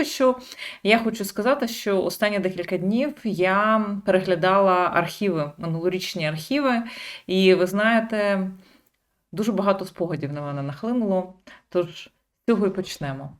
поки що я хочу сказати, що останні декілька днів я переглядала архіви, минулорічні архіви, і ви знаєте, дуже багато спогадів на мене нахлинуло. Тож з цього і почнемо.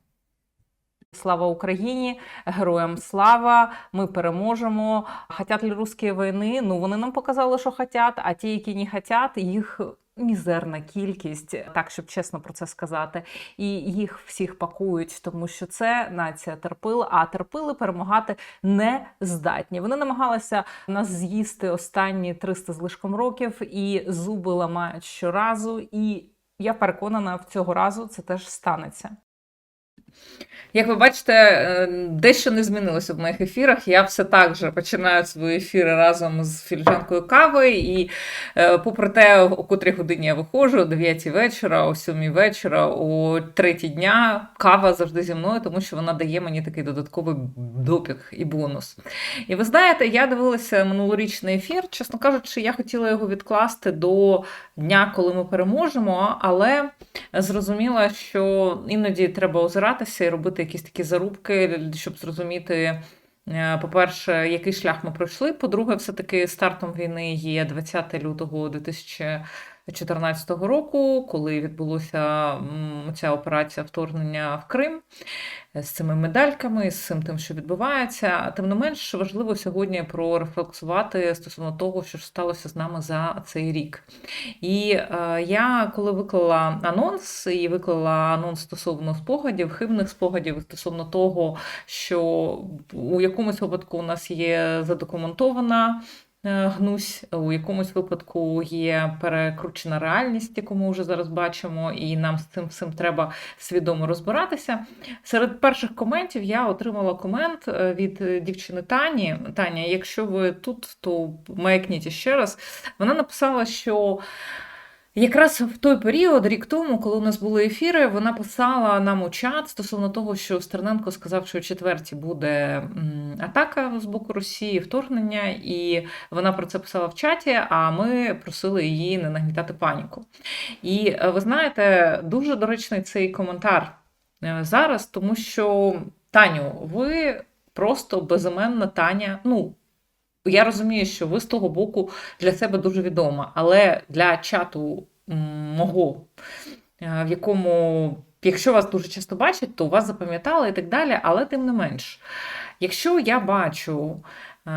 Слава Україні, героям слава! Ми переможемо. Хотять ли русські війни? Ну вони нам показали, що хотять, а ті, які не хотять, їх мізерна кількість, так щоб чесно про це сказати. І їх всіх пакують, тому що це нація терпила, а терпили перемагати не здатні. Вони намагалися нас з'їсти останні 300 з лишком років, і зуби ламають щоразу. І я переконана, в цього разу це теж станеться. Як ви бачите, е, дещо не змінилося в моїх ефірах. Я все так же починаю свої ефіри разом з філіжанкою кави. І е, попри те, о котрій годині я виходжу, о 9 вечора, о 7 вечора, о 3 дня, кава завжди зі мною, тому що вона дає мені такий додатковий допік і бонус. І ви знаєте, я дивилася минулорічний ефір. Чесно кажучи, я хотіла його відкласти до дня, коли ми переможемо, але зрозуміла, що іноді треба озиратися і робити якісь такі зарубки, щоб зрозуміти. е, По-перше, який шлях ми пройшли. По-друге, все-таки стартом війни є 20 лютого 2014 року, коли відбулася ця операція вторгнення в Крим з цими медальками, з цим тим, що відбувається. Тим не менш, важливо сьогодні прорефлексувати стосовно того, що ж сталося з нами за цей рік. І е, я, коли виклала анонс і виклала анонс стосовно спогадів, хибних спогадів, стосовно того, що у якомусь випадку у нас є задокументована. Е, Гнусь у якомусь випадку є перекручена реальність, яку ми вже зараз бачимо, і нам з цим всім треба свідомо розбиратися. Серед перших коментів я отримала комент е, від е, дівчини Тані. Таня, якщо ви тут, то маякніть ще раз. Вона написала, що. Якраз в той період, рік тому, коли у нас були ефіри, вона писала нам у чат стосовно того, що Стерненко сказав, що о четвертій буде атака з боку Росії, вторгнення, і вона про це писала в чаті. А ми просили її не нагнітати паніку. І е, ви знаєте, дуже доречний цей коментар е, зараз, тому що Таню, ви просто безіменна Таня. Ну, я розумію, що ви з того боку для себе дуже відома, але для чату мого, е, в якому, якщо вас дуже часто бачать, то вас запам'ятали і так далі, але тим не менш, якщо я бачу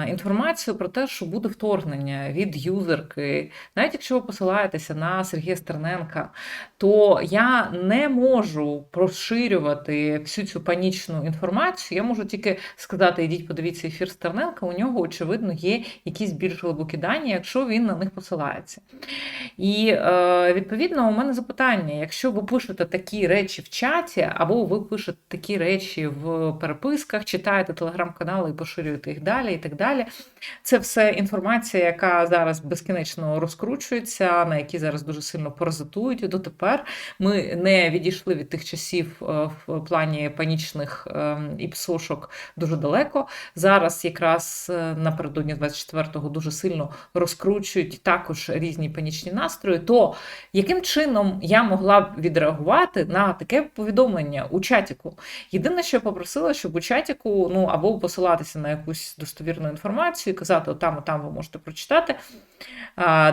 інформацію про те, що буде вторгнення від юзерки, навіть якщо ви посилаєтеся на Сергія Стерненка, то я не можу розширювати всю цю панічну інформацію. Я можу тільки сказати: ідіть, подивіться ефір Стерненка, у нього, очевидно, є якісь більш глибокі дані, якщо він на них посилається. І е, відповідно, у мене запитання: якщо ви пишете такі речі в чаті, або ви пишете такі речі в переписках, читаєте телеграм-канали і поширюєте їх далі, і так далі. Це все інформація, яка зараз безкінечно розкручується, на якій зараз дуже сильно паразитують. Дотепер ми не відійшли від тих часів е, в плані панічних е, і псошок дуже далеко. Зараз якраз е, напередодні 24-го дуже сильно розкручують також різні панічні настрої. То яким чином я могла б відреагувати на таке повідомлення у чатіку? Єдине, що я попросила, щоб у чатіку ну або посилатися на якусь достовірну інформацію казати, отам, отам ви можете прочитати,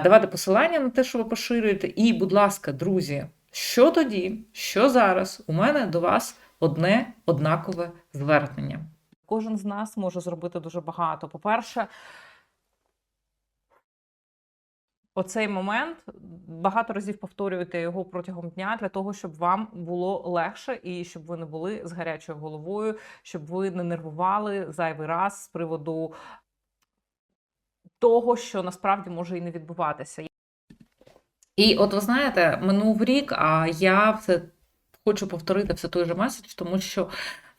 давати посилання на те, що ви поширюєте. І, будь ласка, друзі, що тоді, що зараз у мене до вас одне однакове звернення. Кожен з нас може зробити дуже багато. По-перше, Оцей момент багато разів повторюєте його протягом дня для того, щоб вам було легше і щоб ви не були з гарячою головою, щоб ви не нервували зайвий раз з приводу того, що насправді може і не відбуватися. І от ви знаєте, минув рік, а я все хочу повторити все той же меседж, тому що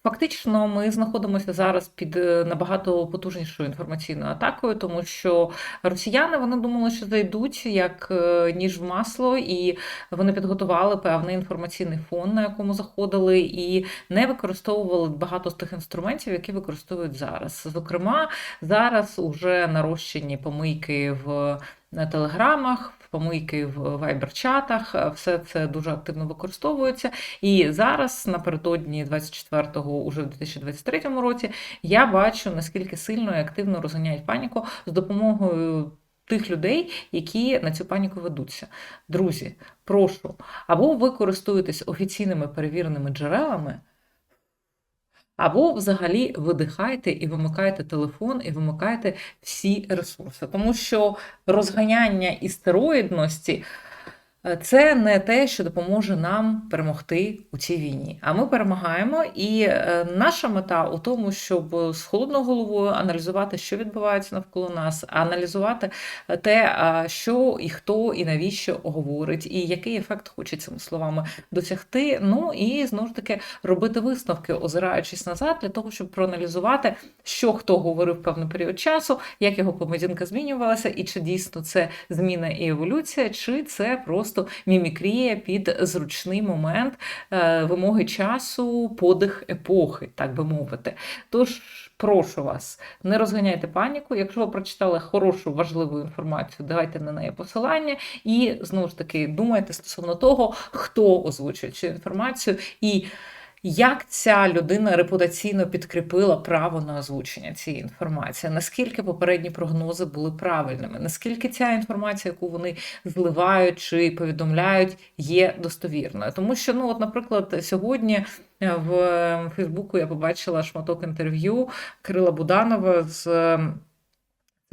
фактично ми знаходимося зараз під е, набагато потужнішою інформаційною атакою, тому що росіяни вони думали, що зайдуть як е, ніж в масло, і вони підготували певний інформаційний фон, на якому заходили, і не використовували багато з тих інструментів, які використовують зараз. Зокрема, зараз уже нарощені помийки в на телеграмах, помийки в вайбер-чатах. Е, Все це дуже активно використовується. І зараз, напередодні 24-го, уже в 2023 році, я бачу, наскільки сильно і активно розганяють паніку з допомогою. Тих людей, які на цю паніку ведуться. Друзі, прошу, або ви користуєтесь офіційними перевіреними джерелами, або взагалі видихайте і вимикайте телефон, і вимикайте всі ресурси. Тому що розганяння істероїдності це не те, що допоможе нам перемогти у цій війні. А ми перемагаємо, і е, наша мета у тому, щоб з холодною головою аналізувати, що відбувається навколо нас, аналізувати те, що і хто і навіщо говорить, і який ефект хоче цими словами досягти. Ну і знову ж таки робити висновки, озираючись назад, для того, щоб проаналізувати, що хто говорив певний період часу, як його поведінка змінювалася, і чи дійсно це зміна і еволюція, чи це просто мімікрія під зручний момент е, вимоги часу, подих епохи, так би мовити. Тож. Прошу вас, не розганяйте паніку. Якщо ви прочитали хорошу важливу інформацію, давайте на неї посилання. І знову ж таки думайте стосовно того, хто озвучує цю інформацію і як ця людина репутаційно підкріпила право на озвучення цієї інформації, наскільки попередні прогнози були правильними, наскільки ця інформація, яку вони зливають чи повідомляють, є достовірною. Тому що, ну, от, наприклад, сьогодні е, в Фейсбуку я побачила шматок інтерв'ю Кирила Буданова з.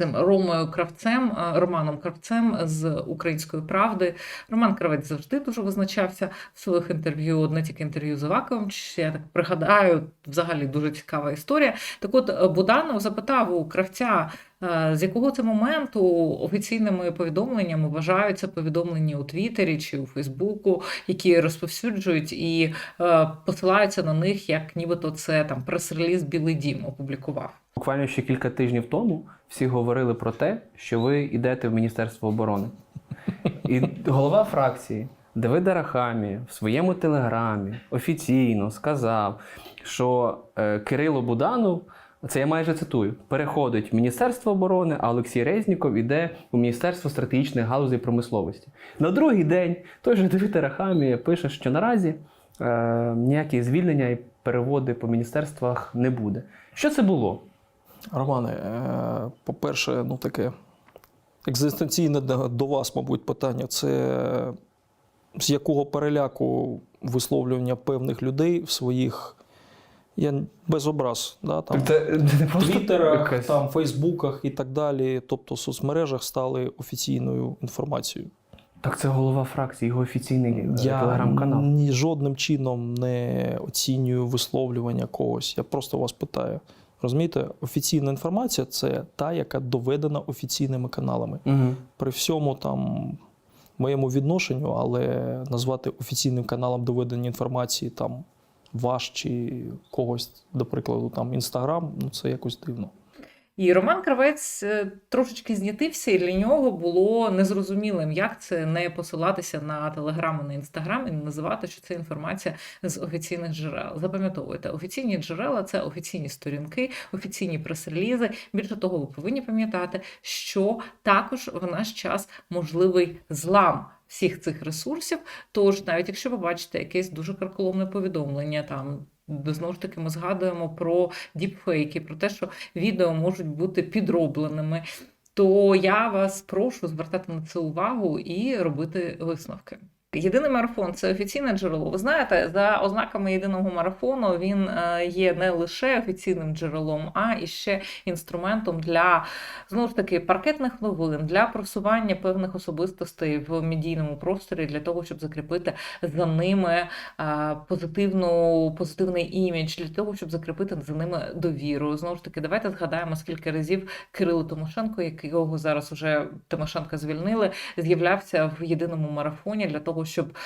Цим Ромою Кравцем, е, Романом Кравцем з Української правди. Роман Кравець завжди дуже визначався в своїх інтерв'ю, одне тільки інтерв'ю з Аваковим. Я так пригадаю, взагалі дуже цікава історія. Так от е, Буданов запитав у кравця, з якого це моменту офіційними повідомленнями вважаються повідомлення у Твіттері чи у Фейсбуку, які розповсюджують і е, посилаються на них, як нібито це там прес-реліз Білий Дім опублікував. Буквально ще кілька тижнів тому всі говорили про те, що ви йдете в Міністерство оборони. І голова фракції Давид Арахамі в своєму телеграмі офіційно сказав, що е, Кирило Буданов, це я майже цитую, переходить в Міністерство оборони, а Олексій Резніков іде у Міністерство стратегічних галузей промисловості. На другий день той же Давид Арахамі пише, що наразі е, ніякі звільнення і переводи по міністерствах не буде. Що це було? Романе, е, по-перше, ну таке екзистенційне до до вас, мабуть, питання це з якого переляку висловлювання певних людей в своїх. Я без образ, да, там, Це Твіттерах, там, Фейсбуках і так далі, тобто в соцмережах стали офіційною інформацією. Так це голова фракції, його офіційний е, Я телеграм-канал. ні жодним чином не оцінюю висловлювання когось. Я просто вас питаю. Розумієте, офіційна інформація це та, яка доведена офіційними каналами. Угу. При всьому там моєму відношенню, але назвати офіційним каналом доведення інформації там ваш чи когось, до прикладу, там Інстаграм, ну це якось дивно. І Роман Кравець е, трошечки знітився, і для нього було незрозумілим, як це не посилатися на телеграм і на інстаграм і не називати, що це інформація з офіційних джерел. Запам'ятовуйте, офіційні джерела це офіційні сторінки, офіційні прес-релізи. Більше того, ви повинні пам'ятати, що також в наш час можливий злам. Всіх цих ресурсів, тож навіть якщо ви бачите якесь дуже карколомне повідомлення, там знову ж таки ми згадуємо про діпфейки, про те, що відео можуть бути підробленими, то я вас прошу звертати на це увагу і робити висновки. Єдиний марафон це офіційне джерело. Ви знаєте, за ознаками єдиного марафону він е, є не лише офіційним джерелом, а і ще інструментом для знову ж таки паркетних новин, для просування певних особистостей в медійному просторі для того, щоб закріпити за ними е, позитивну, позитивний імідж, для того, щоб закріпити за ними довіру. Знову ж таки, давайте згадаємо, скільки разів Кирило Тимошенко, якого зараз уже Тимошенка звільнили, з'являвся в єдиному марафоні для того, щоб е,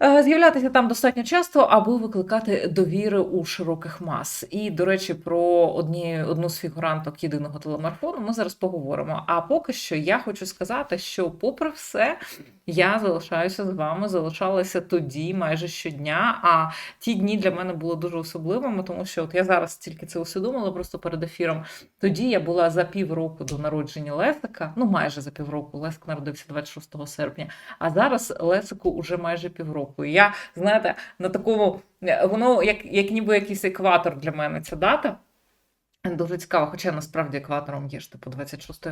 з'являтися там достатньо часто, аби викликати довіри у широких мас. І, до речі, про одні, одну з фігуранток єдиного телемарафону ми зараз поговоримо. А поки що я хочу сказати, що, попри все, я залишаюся з вами, залишалася тоді майже щодня. А ті дні для мене були дуже особливими, тому що от я зараз тільки це усвідомила просто перед ефіром. Тоді я була за півроку до народження Лесика, ну майже за півроку. Лесик народився 26 серпня. А зараз Лесику уже майже півроку. І я, знаєте, на такому е, воно як, як ніби якийсь екватор для мене ця дата. Дуже цікаво, хоча насправді екватором є ж типу 26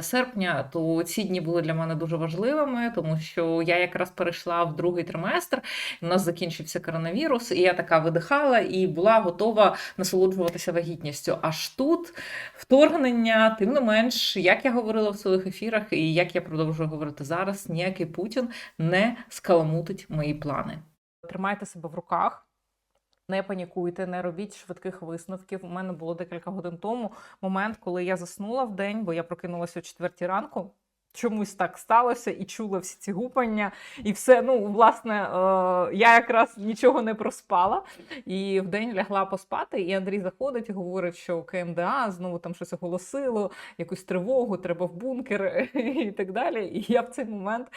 серпня, то ці дні були для мене дуже важливими, тому що я якраз перейшла в другий триместр. У нас закінчився коронавірус, і я така видихала і була готова насолоджуватися вагітністю. Аж тут вторгнення, тим не менш, як я говорила в своїх ефірах, і як я продовжую говорити зараз, ніякий Путін не скаламутить мої плани. Тримайте себе в руках. Не панікуйте, не робіть швидких висновків. У мене було декілька годин тому момент, коли я заснула в день, бо я прокинулася о четвертій ранку. Чомусь так сталося і чула всі ці гупання, і все. Ну, власне, е, я якраз нічого не проспала. І в день лягла поспати. І Андрій заходить і говорить, що КМДА знову там щось оголосило, якусь тривогу, треба в бункер і так далі. І я в цей момент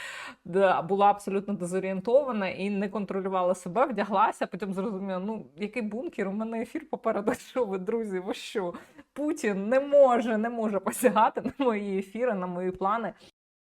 була абсолютно дезорієнтована і не контролювала себе, вдяглася. Потім зрозуміла, ну який бункер? У мене ефір попереду. Що ви, друзі? Ви що? Путін не може, не може посягати на мої ефіри, на мої плани.